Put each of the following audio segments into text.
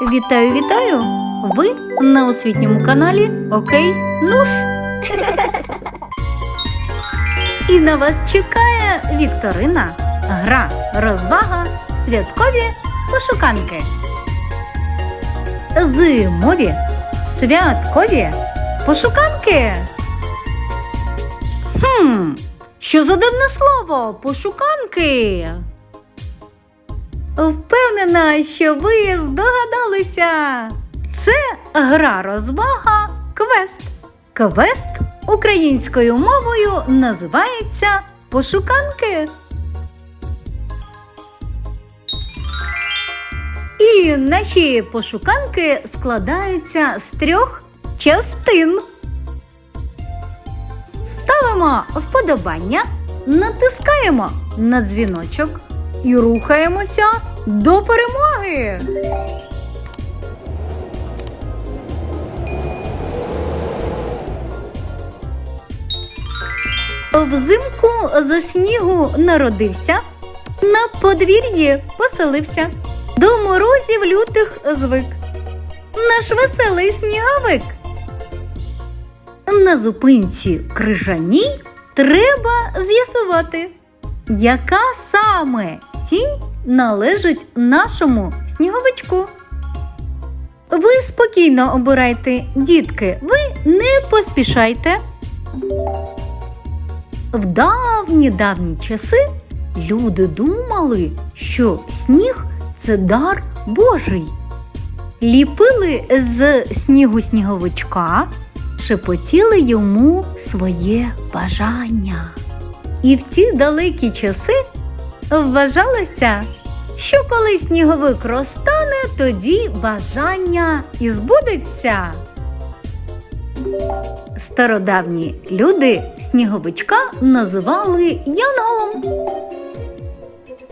Вітаю, вітаю! Ви на освітньому каналі Окей Нуш. І на вас чекає Вікторина, гра, розвага, святкові пошуканки. Зимові, святкові пошуканки. Хм, що за дивне слово пошуканки? Впевнена, що ви здогадалися. Це гра розвага квест. Квест українською мовою називається пошуканки. І наші пошуканки складаються з трьох частин. Ставимо вподобання, натискаємо на дзвіночок і рухаємося до перемоги. Взимку за снігу народився, на подвір'ї поселився, до морозів лютих звик. Наш веселий сніговик. На зупинці крижаній треба з'ясувати, яка саме тінь належить нашому сніговичку. Ви спокійно обирайте, дітки, ви не поспішайте. В давні давні часи люди думали, що сніг це дар Божий. Ліпили з снігу сніговичка, шепотіли йому своє бажання. І в ті далекі часи вважалося, що коли сніговик розтане, тоді бажання і збудеться. Стародавні люди сніговичка називали янголом.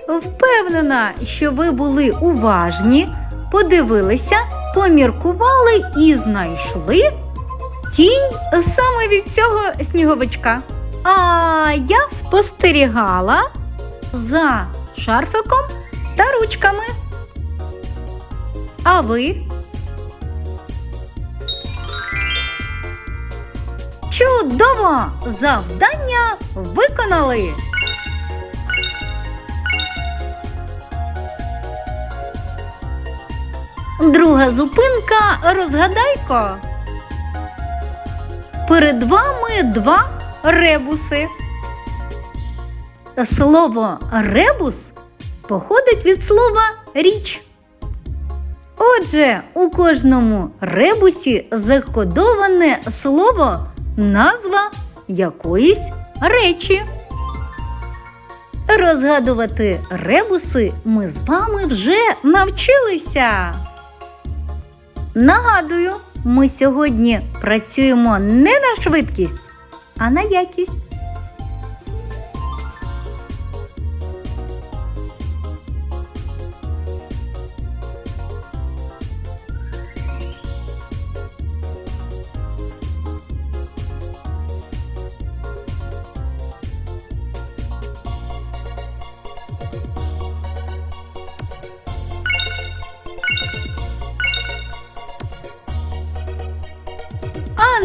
Впевнена, що ви були уважні, подивилися, поміркували і знайшли тінь саме від цього сніговичка. А я спостерігала за шарфиком та ручками. А ви? Чудово! Завдання виконали! Друга зупинка розгадайко. Перед вами два ребуси. Слово ребус походить від слова річ. Отже, у кожному ребусі закодоване слово назва якоїсь речі. Розгадувати ребуси ми з вами вже навчилися. Нагадую, ми сьогодні працюємо не на швидкість, а на якість.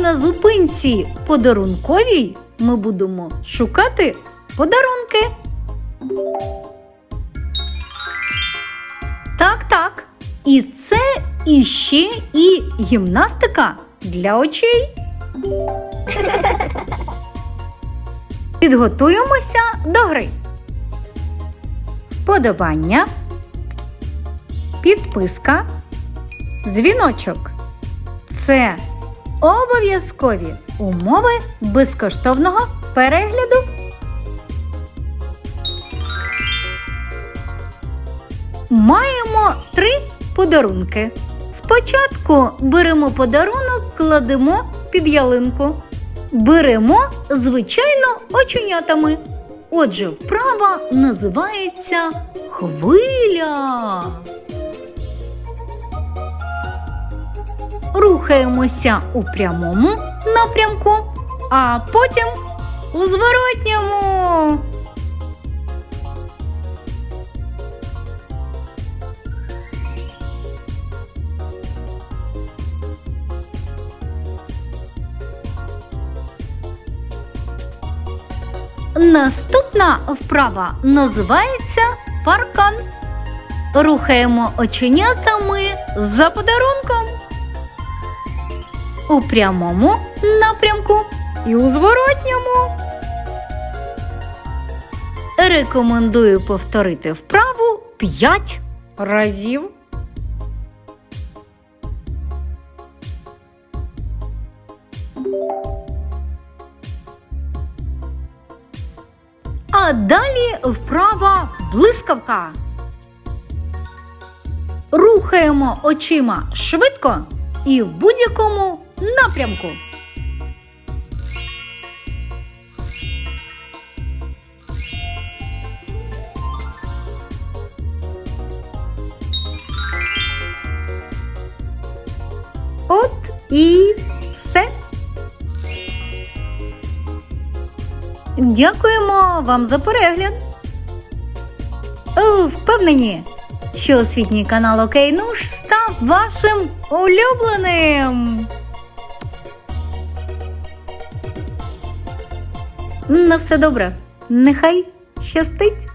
На зупинці подарунковій ми будемо шукати подарунки. Так, так. І це іще і гімнастика для очей. Підготуємося до гри. Вподобання, підписка, дзвіночок. Це обов'язкові умови безкоштовного перегляду. Маємо три подарунки. Спочатку беремо подарунок, кладемо під ялинку. Беремо, звичайно, оченятами. Отже, вправа називається хвиля. рухаємося у прямому напрямку, а потім у зворотньому. Наступна вправа називається паркан. Рухаємо оченятами за подарунком. У прямому напрямку і у зворотньому. Рекомендую повторити вправу 5 разів. А далі вправа блискавка. Рухаємо очима швидко і в будь-якому напрямку. От і все. Дякуємо вам за перегляд. О, Впевнені, що освітній канал Окейнуш став вашим улюбленим. На все добре. Нехай щастить.